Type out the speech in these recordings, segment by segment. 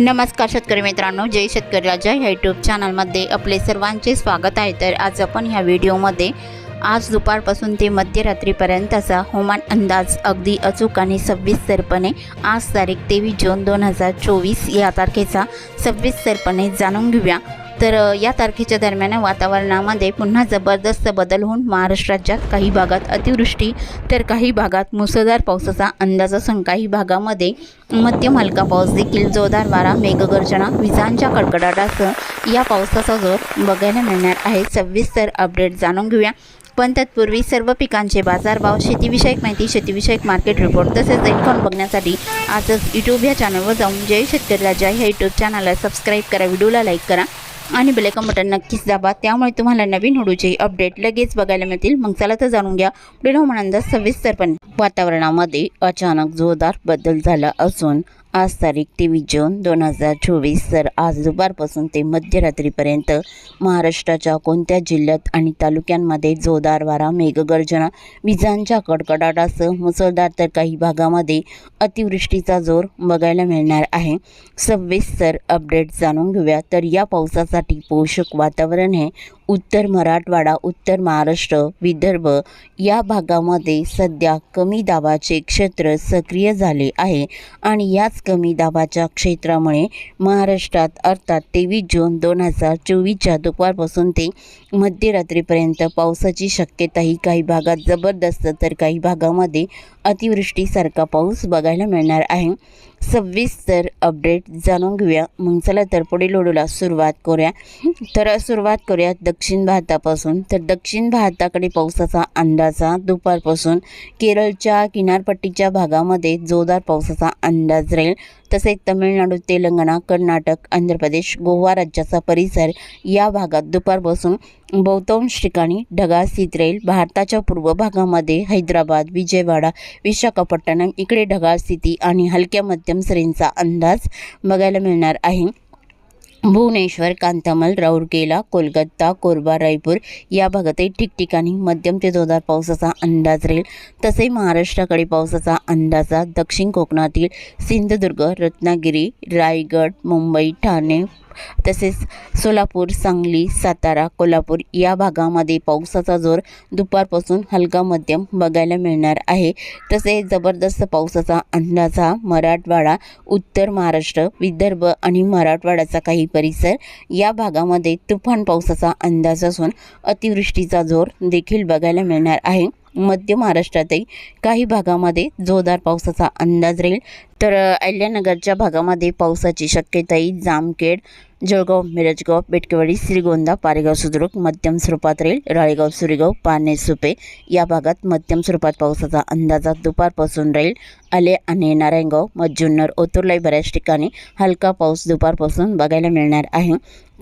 नमस्कार शेतकरी मित्रांनो जय शेतकरी राजा ह्या यूट्यूब चॅनलमध्ये आपले सर्वांचे स्वागत आहे. तर आज आपण ह्या व्हिडिओमध्ये आज दुपारपासून ते मध्यरात्रीपर्यंतचा हवामान अंदाज अगदी अचूक आणि सविस्तरपणे आज तारीख तेवीस जून दोन हजार चोवीस या तारखेचा सविस्तरपणे जाणून घेऊया. तर या तारखेच्या दरम्यान वातावरणामध्ये पुन्हा जबरदस्त बदल होऊन महाराष्ट्र राज्यात काही भागात अतिवृष्टी तर काही भागात मुसळधार पावसाचा अंदाज असून काही भागामध्ये मध्यम हलका पाऊस देखील जोरदार वारा मेघगर्जना विजांच्या कडकडाटासह या पावसाचा जोर बघायला मिळणार आहे. सविस्तर अपडेट जाणून घेऊया. पण तत्पूर्वी सर्व पिकांचे बाजारभाव शेतीविषयक माहिती शेतीविषयक मार्केट रिपोर्ट तसेच देखभाल बघण्यासाठी आजच यूट्यूब या चॅनलवर जाऊन जय शेतकरीला जय ह्या यूट्यूब चॅनलला सबस्क्राईब करा व्हिडिओला लाईक करा. आणि बेलेकन बटन नक्कीच दाबा. त्यामुळे तुम्हाला नवीन होडूचे अपडेट लगेच बघायला मिळतील. मग चला तर जाणून घ्या. पुढील हवामान सविस्तरपणे वातावरणामध्ये अचानक जोरदार बदल झाला असून आज तारीख तेवीस जून दोन हजार चोवीस. तर आज दुपारपासून ते मध्यरात्रीपर्यंत महाराष्ट्राच्या कोणत्या जिल्ह्यात आणि तालुक्यांमध्ये जोरदार वारा मेघगर्जना विजांच्या कडकडाटासह मुसळधार तर काही भागामध्ये अतिवृष्टीचा जोर बघायला मिळणार आहे. सविस्तर अपडेट जाणून घेऊया. तर या पावसासाठी पोषक वातावरण हे उत्तर मराठवाडा उत्तर महाराष्ट्र विदर्भ या भागामध्ये सध्या कमी दाबाचे क्षेत्र सक्रिय झाले आहे आणि याच कमी दाबाच्या क्षेत्रामुळे महाराष्ट्रात अर्थात तेवीस जून दोन हजार चोवीसच्या दुपारपासून ते मध्यरात्रीपर्यंत पावसाची शक्यताही काही भागात जबरदस्त तर काही भागामध्ये अतिवृष्टीसारखा पाऊस बघायला मिळणार आहे. सविस्तर अपडेट जाणून घेऊया. मग चला तर पुढील ओढूला सुरुवात करूया. तर सुरुवात करूया दक्षिण भारतापासून. तर दक्षिण भारताकडे पावसाचा अंदाजा दुपारपासून केरळच्या किनारपट्टीच्या भागामध्ये जोरदार पावसाचा अंदाज राहील. तसेच तमिळनाडू तेलंगणा कर्नाटक आंध्र प्रदेश गोवा राज्याचा परिसर या भागात दुपारपासून बहुतांश ठिकाणी ढगाळ स्थित राहील भारताच्या पूर्व भागामध्ये हैदराबाद विजयवाडा विशाखापट्टणम इकडे ढगाळ स्थिती आणि हलक्या मध्यम सरींचा अंदाज बघायला मिळणार आहे. भुवनेश्वर कांतामल राऊरकेला कोलकाता कोरबा रायपूर या भागातही ठिकठिकाणी मध्यम ते जोरदार पावसाचा अंदाज राहील. तसे महाराष्ट्राकडे पावसाचा अंदाजा दक्षिण कोकणातील सिंधुदुर्ग रत्नागिरी रायगड मुंबई ठाणे तसेच सोलापूर सांगली सातारा कोल्हापूर या भागामध्ये पावसाचा जोर दुपारपासून हलका मध्यम बघायला मिळणार आहे. तसेच जबरदस्त पावसाचा अंदाज हा मराठवाडा उत्तर महाराष्ट्र विदर्भ आणि मराठवाड्याचा काही परिसर या भागामध्ये तुफान पावसाचा अंदाज असून अतिवृष्टीचा जोर देखील बघायला मिळणार आहे. मध्य महाराष्ट्रातही काही भागामध्ये जोरदार पावसाचा अंदाज राहील. तर अहिल्यानगरच्या भागामध्ये पावसाची शक्यताही जामखेड जळगाव मिरजगाव बेटकेवाडी श्रीगोंदा पारेगाव सुद्रुक मध्यम स्वरूपात राहील राळेगाव सुरेगाव पाने सुपे या भागात मध्यम स्वरूपात पावसाचा अंदाजा दुपारपासून राहील. आले आणि नारायणगाव मज्जुन्नर ओतुर्लाई बऱ्याच ठिकाणी हलका पाऊस दुपारपासून बघायला मिळणार आहे.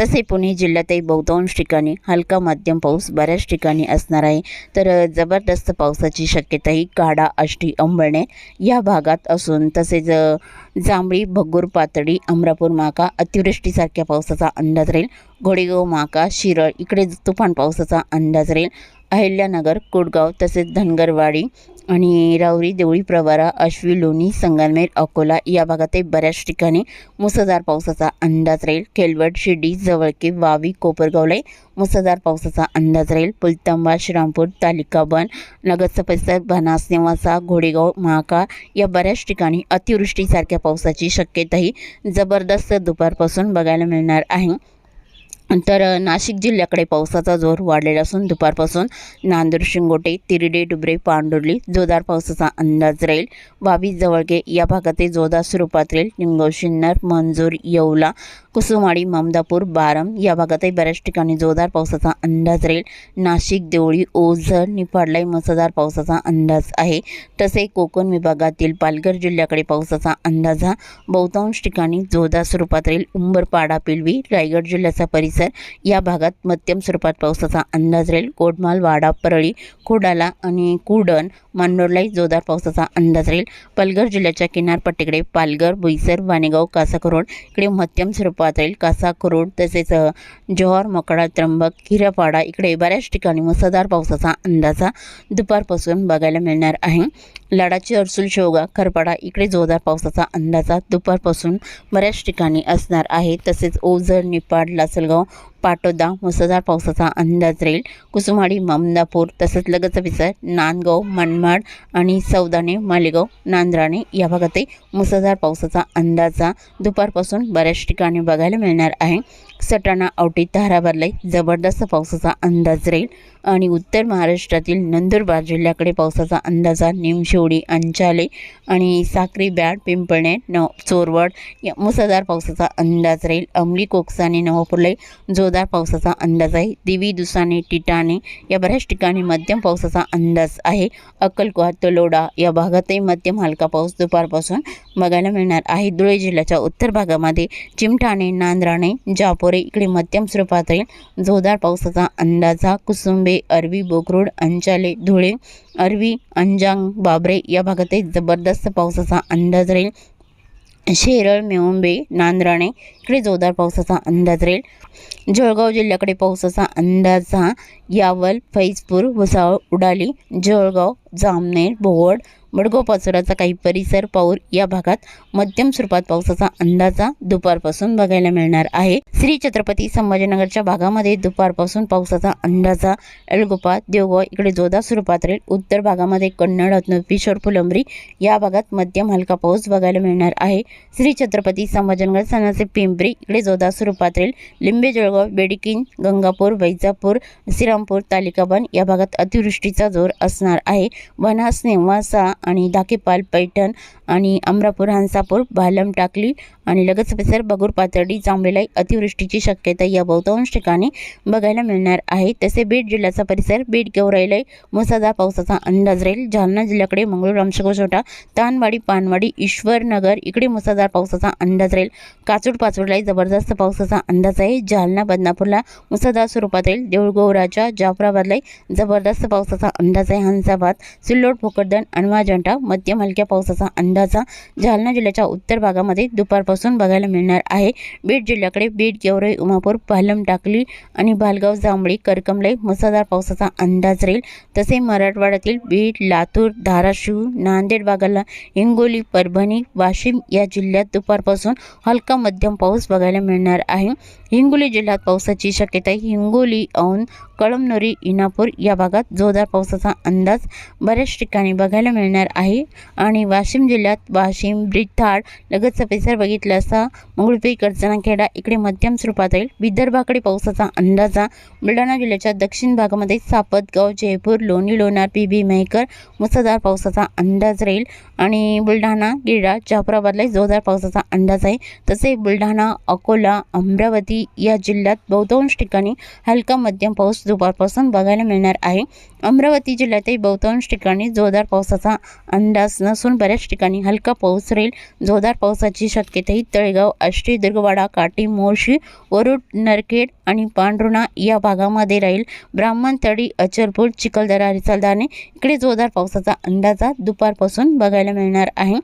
तसे पुणे जिल्ह्यातही बहुतांश ठिकाणी हलका मध्यम पाऊस बऱ्याच ठिकाणी असणार आहे. तर जबरदस्त पावसाची शक्यताही काडा आष्टी अंबळणे या भागात असून तसेच आज जांभळी भगूर पातळी अमरापूर माका अतिवृष्टीसारख्या पावसाचा अंदाज राहील. घोडेगाव माका शिरळ इकडे तुफान पावसाचा अंदाज राहील. अहिल्यानगर कोडगाव तसेच धनगरवाडी आणि रावरी देवळी प्रवारा आश्वी लोणी संगमनेर अकोला या भागातही बऱ्याच ठिकाणी मुसळधार पावसाचा अंदाज राहील. खेलवड शिर्डी जवळके वावी कोपरगावलाही मुसळधार पावसाचा अंदाज राहील. पुलतांबा श्रामपूर तालिकाबन नगरचा परिसर बनास नेवासा घोडेगाव महाकाळ या बऱ्याच ठिकाणी अतिवृष्टीसारख्या पावसाची शक्यताही जबरदस्त दुपारपासून बघायला मिळणार आहे. तर नाशिक जिल्ह्याकडे पावसाचा जोर वाढलेला असून दुपारपासून नांदूर शिंगोटे तिरडे डुबरे पांडुर्ली जोरदार पावसाचा अंदाज राहील. बावीस जवळगे या भागातही जोरदार स्वरूपात राहील. निमगाव शिन्नर मंजूर येवला कुसुमाडी ममदापूर बारम या भागातही बऱ्याच ठिकाणी जोरदार पावसाचा अंदाज राहील. नाशिक देवळी ओझर निफाडलाई मुसळधार पावसाचा अंदाज आहे. तसे कोकण विभागातील पालघर जिल्ह्याकडे पावसाचा अंदाज हा बहुतांश ठिकाणी जोरदार स्वरूपात राहील. उंबरपाडा पिलवी रायगड जिल्ह्याचा परिसर या भागात मध्यम स्वरूपात पावसाचा अंदाज राहील. कोडमाल वाडा परळी खोडाला आणि कुडण मांडोरलाही जोरदार पावसाचा अंदाज राहील. पालघर जिल्ह्याच्या किनारपट्टीकडे पालघर बोईसर वाणेगाव कासाखरोड इकडे मध्यम स्वरूपात राहील. कासाखरोड तसेच जोहर मोकडा मकडा त्र्यंबक हिरापाडा इकडे बऱ्याच ठिकाणी मुसळधार पावसाचा अंदाजा दुपारपासून बघायला मिळणार आहे. लाडाची अडसूल शेवगा खरपाडा इकडे जोरदार पावसाचा अंदाजा. दुपारपासून बऱ्याच ठिकाणी असणार आहे. तसेच ओझर निपाड लासलगाव पाटोदा मुसळधार पावसाचा अंदाज राहील. कुसुमाडी ममदापूर तसंच लगतचा विसर नांदगाव मनमाड आणि सौदाणे मालेगाव नांद्राणे या भागातही मुसळधार पावसाचा अंदाजा दुपारपासून बऱ्याच ठिकाणी बघायला मिळणार आहे. सटाणा औटी धाराबादलाही जबरदस्त पावसाचा अंदाज राहील. आणि उत्तर महाराष्ट्रातील नंदुरबार जिल्ह्याकडे पावसाचा अंदाजा निमशेवडी अंचाले आणि साक्री बॅड पिंपळणे न चोरवड या मुसळधार पावसाचा अंदाज राहील. अंमली कोकसाने नवापूरलाही जोरदार पावसाचा अंदाज आहे. दिवी दुसाने टिटाणे या बऱ्याच ठिकाणी मध्यम पावसाचा अंदाज आहे. अक्कलकोहा तलोडा या भागातही मध्यम हलका पाऊस दुपारपासून बघायला मिळणार आहे. धुळे जिल्ह्याच्या उत्तर भागामध्ये चिमठाणे नांद्राणे जापोरे इकडे मध्यम स्वरूपात राहील. जोरदार पावसाचा अंदाज हा कुसुंबे अरवी बोकरूड अंचाले धुळे अरवी अंजांग बाबरे या भागातही जबरदस्त पावसाचा अंदाज राहील. शेरळ मेवंबे नांद्राणे इकडे जोरदार पावसाचा अंदाज राहील. जळगाव जिल्ह्याकडे पावसाचा अंदाजा यावल फैजपूर भुसावळ उडाली जळगाव जामनेर भोवड बडगाव पाचोराचा काही परिसर पाऊर या भागात मध्यम स्वरूपात पावसाचा अंदाजा दुपारपासून बघायला मिळणार आहे. श्री छत्रपती संभाजीनगरच्या भागामध्ये दुपारपासून पावसाचा अंदाजा एलगोपा देवगाव इकडे जोरदार स्वरूपात राहील. उत्तर भागामध्ये कन्नड हतनूर पिशोर फुलंबरी या भागात मध्यम हलका पाऊस बघायला मिळणार आहे. श्री छत्रपती संभाजीनगर सणाचे पिंप पिंपरी इकडे जोधा स्वरूपात राहील लिंबे जळगाव बेडकीन गंगापूर वैजापूर श्रीरामपूर तालिकाबन या भागात अतिवृष्टीचा जोर असणार आहे. वनास नेवासा आणि धाकेपाल पैठण आणि अमरापूर हंसापूर भालम टाकली आणि लगत परिसर बगूर पातर्डी जांभळीला अतिवृष्टीची शक्यता या बहुतांश ठिकाणी बघायला मिळणार आहे. तसे बीड जिल्ह्याचा परिसर बीड गेवराईला मुसळधार पावसाचा अंदाज राहील. जालना जिल्ह्याकडे मंगळूर रामशकोछोटा तानवाडी पानवाडी ईश्वरनगर इकडे मुसळधार पावसाचा अंदाज राहील. काचूड पाचोडलाही जबरदस्त पावसाचा अंदाज आहे. जालना बदनापूरला मुसळधार स्वरूपात राहील देऊळगोवराच्या जाफराबादलाही जबरदस्त पावसाचा अंदाज आहे. हंसाबाद सिल्लोड भोकरदन अनवा जंटा मध्यम हलक्या पावसाचा अंदाजा जालना जिल्ह्याच्या उत्तर भागामध्ये दुपारपासून बघायला मिळणार आहे. बीड जिल्ह्याकडे बीड गेवराई उमापूर पालम टाकली आणि बालगाव जांभळी करकमलाई मुसळधार पावसाचा अंदाज राहील. तसे मराठवाड्यातील बीड लातूर धाराशिव नांदेड भागाला हिंगोली परभणी वाशिम या जिल्ह्यात दुपारपासून हलका मध्यम पाऊस बघायला मिळणार आहे. हिंगोली जिल्ह्यात पावसाची शक्यता आहे. हिंगोली औन कळमनुरी इनापूर या भागात जोरदार पावसाचा अंदाज बऱ्याच ठिकाणी बघायला मिळणार आहे. आणि वाशिम जिल्ह्यात वाशिम ब्रिथाड लगतचा परिसर बघितला असता मंगळपी कर्जनाखेडा इकडे मध्यम स्वरूपात राहील विदर्भाकडे पावसाचा अंदाजा बुलढाणा जिल्ह्याच्या दक्षिण भागामध्ये सापतगाव जयपूर लोणी लोणार पी बी मेहकर मुसळधार पावसाचा अंदाज राहील. आणि बुलढाणा गिळा जाफराबादला जोरदार पावसाचा अंदाज आहे. तसे बुलढाणा अकोला अमरावती या जिल्ह्यात बहुतांश ठिकाणी हलका मध्यम पाऊस दुपारपासून बघायला मिळणार आहे. अमरावती जिल्ह्यातही बहुतांश ठिकाणी जोरदार पावसाचा अंदाज नसून बऱ्याच ठिकाणी हलका पाऊस राहील. जोरदार पावसाची शक्यताही तळेगाव आष्टी दुर्गवाडा काटी मोर्शी वरुड नरखेड आणि पांढरुणा या भागामध्ये राहील. ब्राह्मण तळी अचरपूर चिखलदरा रिसलदाने इकडे जोरदार पावसाचा अंदाजा दुपारपासून बघायला मिळणार आहे.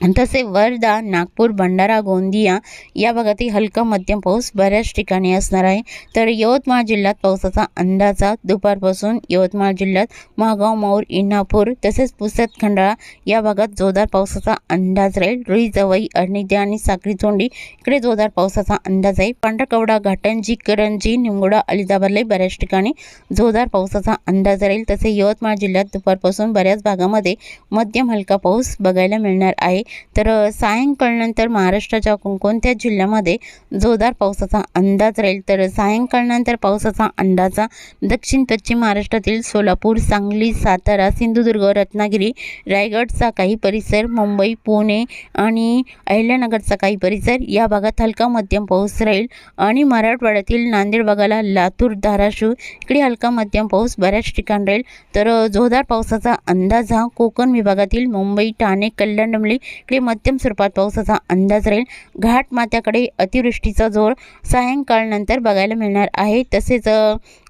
तसे वर्धा नागपूर भंडारा गोंदिया या भागातही हलका मध्यम पाऊस बऱ्याच ठिकाणी असणार आहे. तर यवतमाळ जिल्ह्यात पावसाचा अंदाजा दुपारपासून यवतमाळ जिल्ह्यात महागाव मौर इनापूर तसेच पुसद खंडाळा या भागात जोरदार पावसाचा अंदाज राहील. रुई जवई अर्णिद्या आणि साखरी चोंडी इकडे जोरदार पावसाचा अंदाज आहे. पांढरकवडा घाटंजी करंजी निंगोडा अलिदाबादलाही बऱ्याच ठिकाणी जोरदार पावसाचा अंदाज राहील. तसे यवतमाळ जिल्ह्यात दुपारपासून बऱ्याच भागामध्ये मध्यम हलका पाऊस बघायला मिळणार आहे. तर सायंकाळनंतर महाराष्ट्राच्या कोणकोणत्या जिल्ह्यामध्ये जोरदार पावसाचा अंदाज राहील? तर सायंकाळनंतर पावसाचा अंदाजा दक्षिण पश्चिम महाराष्ट्रातील सोलापूर सांगली सातारा सिंधुदुर्ग रत्नागिरी रायगडचा काही परिसर मुंबई पुणे आणि अहिल्यानगरचा काही परिसर या भागात हलका मध्यम पाऊस राहील आणि मराठवाड्यातील नांदेड भागाला लातूर धाराशिव इकडे हलका मध्यम पाऊस बऱ्याच ठिकाणी राहील. तर जोरदार पावसाचा अंदाज हा कोकण विभागातील मुंबई ठाणे कल्याण डमली इकडे मध्यम स्वरूपात पावसाचा अंदाज राहील. घाटमात्याकडे अतिवृष्टीचा जोर सायंकाळनंतर बघायला मिळणार आहे. तसेच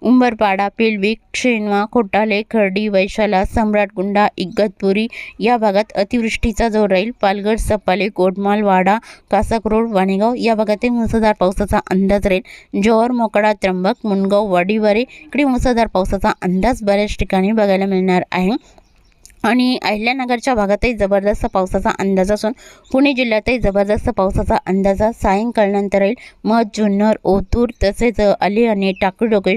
उंबरपाडा पिलविक शेनवा खोटाले खर्डी वैशाला सम्राटगुंडा इगतपुरी या भागात अतिवृष्टीचा जोर राहील. पालघर सपाले गोडमाल वाडा कासाकरोड वाणेगाव या भागातील मुसळधार पावसाचा अंदाज राहील. जोहर मोकडा त्र्यंबक मुनगाव वाडीवारे इकडे मुसळधार पावसाचा अंदाज बऱ्याच ठिकाणी बघायला मिळणार आहे. आणि अहिल्यानगरच्या भागातही जबरदस्त पावसाचा अंदाज असून पुणे जिल्ह्यातही जबरदस्त पावसाचा अंदाज सायंकाळनंतर येईल. मध जुन्नर ओतूर तसेच अली आणि टाकळी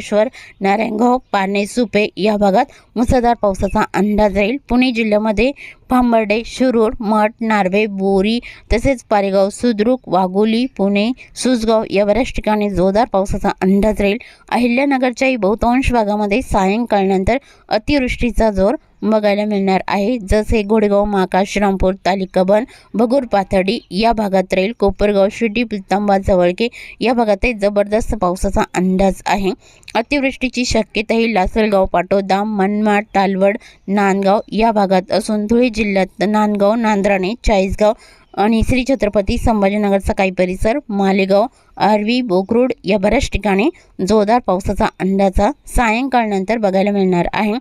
नारायणगाव पारणे सुपे या भागात मुसळधार पावसाचा अंदाज राहील. पुणे जिल्ह्यामध्ये भांबर्डे शिरूर मठ नार्वे बोरी तसेच पारेगाव सुद्रुक वाघोली पुणे सुसगाव या बऱ्याच ठिकाणी जोरदार पावसाचा अंदाज राहील. अहिल्यानगरच्याही बहुतांश भागामध्ये सायंकाळनंतर अतिवृष्टीचा जोर बघायला मिळणार आहे. जसे घोडेगाव माका श्रीरामपूर तालिकाबन भगूर पाथडी या भागात राहील. कोपरगाव शिटी पितांबा जवळके या भागातही जबरदस्त पावसाचा अंदाज आहे. अतिवृष्टीची शक्यताही लासलगाव पाटोदा मनमाड तालवड नांदगाव या भागात असून धुळे जिल्ह्यात नांदगाव नांद्राणे चाळीसगाव आणि श्री छत्रपती संभाजीनगरचा काही परिसर मालेगाव आरवी बोकरूड या बऱ्याच ठिकाणी जोरदार पावसाचा अंदाजा सायंकाळनंतर बघायला मिळणार आहे.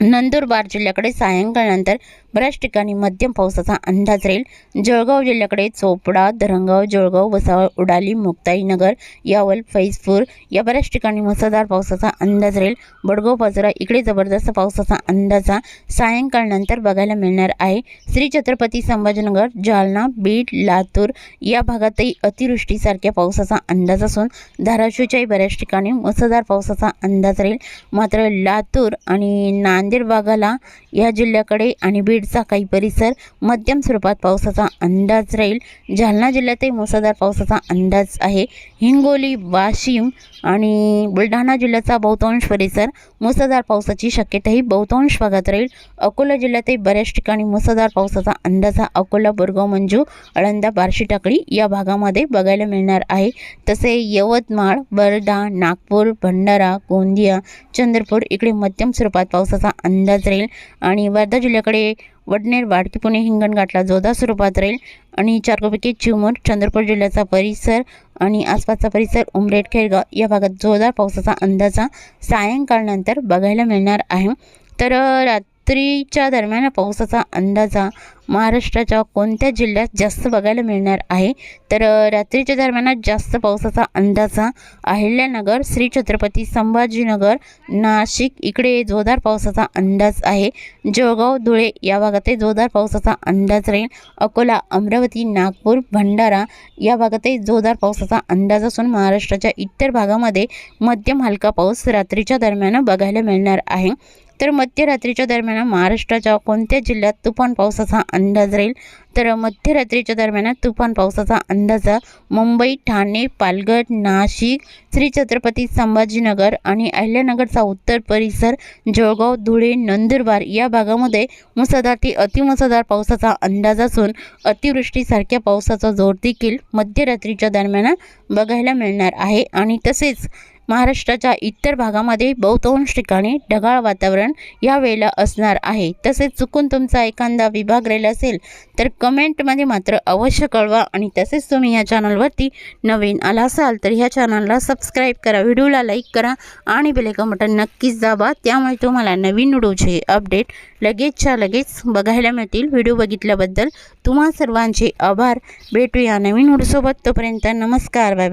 नंदुरबार जिल्ह्याकडे सायंकाळनंतर बऱ्याच ठिकाणी मध्यम पावसाचा अंदाज राहील. जळगाव जिल्ह्याकडे चोपडा धरणगाव जळगाव वसावळ उडाली मुक्ताईनगर यावल फैजपूर या बऱ्याच ठिकाणी मुसळधार पावसाचा अंदाज राहील. बडगाव बाजारा इकडे जबरदस्त पावसाचा अंदाजा सायंकाळनंतर बघायला मिळणार आहे. श्री छत्रपती संभाजीनगर जालना बीड लातूर या भागातही अतिवृष्टीसारख्या पावसाचा अंदाज असून धाराशिवच्याही बऱ्याच ठिकाणी मुसळधार पावसाचा अंदाज राहील. मात्र लातूर आणि नांदेड भागाला या जिल्ह्याकडे आणि बीड बीडचा काही परिसर मध्यम स्वरूपात पावसाचा अंदाज राहील. जालना जिल्ह्यातही मुसळधार पावसाचा अंदाज आहे. हिंगोली वाशिम आणि बुलढाणा जिल्ह्याचा बहुतांश परिसर मुसळधार पावसाची शक्यताही बहुतांश भागात राहील. अकोला जिल्ह्यातही बऱ्याच ठिकाणी मुसळधार पावसाचा अंदाज हा अकोला बोरगाव मंजू अळंदा बार्शी टाकळी या भागामध्ये बघायला मिळणार आहे. तसे यवतमाळ बरडा नागपूर भंडारा गोंदिया चंद्रपूर इकडे मध्यम स्वरूपात पावसाचा अंदाज राहील. आणि वर्धा जिल्ह्याकडे वडनेर वाडकी पुणे हिंगणघाटला जोरदार स्वरूपात राहील आणि चारकोपैकी चिमूर चंद्रपूर जिल्ह्याचा परिसर आणि आसपासचा परिसर उमरेड खेळगाव या भागात जोरदार पावसाचा अंदाजा सायंकाळनंतर बघायला मिळणार आहे. तर रात्रीच्या दरम्यान पावसाचा अंदाजा महाराष्ट्राच्या कोणत्या जिल्ह्यात जास्त बघायला मिळणार आहे? तर रात्रीच्या दरम्यान जास्त पावसाचा अंदाजा अहिल्यानगर श्री छत्रपती संभाजीनगर नाशिक इकडे जोरदार पावसाचा अंदाज आहे. जळगाव धुळे या भागातही जोरदार पावसाचा अंदाज राहील. अकोला अमरावती नागपूर भंडारा या भागातही जोरदार पावसाचा अंदाज असून महाराष्ट्राच्या इतर भागामध्ये मध्यम हलका पाऊस रात्रीच्या दरम्यान बघायला मिळणार आहे. तर मध्यरात्रीच्या दरम्यान महाराष्ट्राच्या कोणत्या जिल्ह्यात तुफान पावसाचा अंदाज राहील? तर मध्यरात्रीच्या दरम्यान तुफान पावसाचा अंदाज मुंबई ठाणे पालघर नाशिक श्री छत्रपती संभाजीनगर आणि अहिल्यानगरचा उत्तर परिसर जळगाव धुळे नंदुरबार या भागामध्ये मुसळधार ते अतिमुसळधार पावसाचा अंदाज असून अतिवृष्टीसारख्या पावसाचा जोर देखील मध्यरात्रीच्या दरम्यान बघायला मिळणार आहे. आणि तसेच महाराष्ट्राच्या इतर भागामध्ये बहुतांश ठिकाणी ढगाळ वातावरण या वेळेला असणार आहे. तसेच चुकून तुमचा एखादा विभाग राहिला असेल तर कमेंटमध्ये मात्र अवश्य कळवा आणि तसेच तुम्ही या चॅनलवरती नवीन आला असाल तर ह्या चॅनलला सबस्क्राईब करा व्हिडिओला लाईक करा आणि बेलेकन बटन नक्कीच दाबा. त्यामुळे तुम्हाला नवीन व्हिडिओचे अपडेट लगेचच्या लगेच बघायला मिळतील. व्हिडिओ बघितल्याबद्दल तुम्हा सर्वांचे आभार. भेटूया नवीन व्हिडिओसोबत. तोपर्यंत नमस्कार. बाय.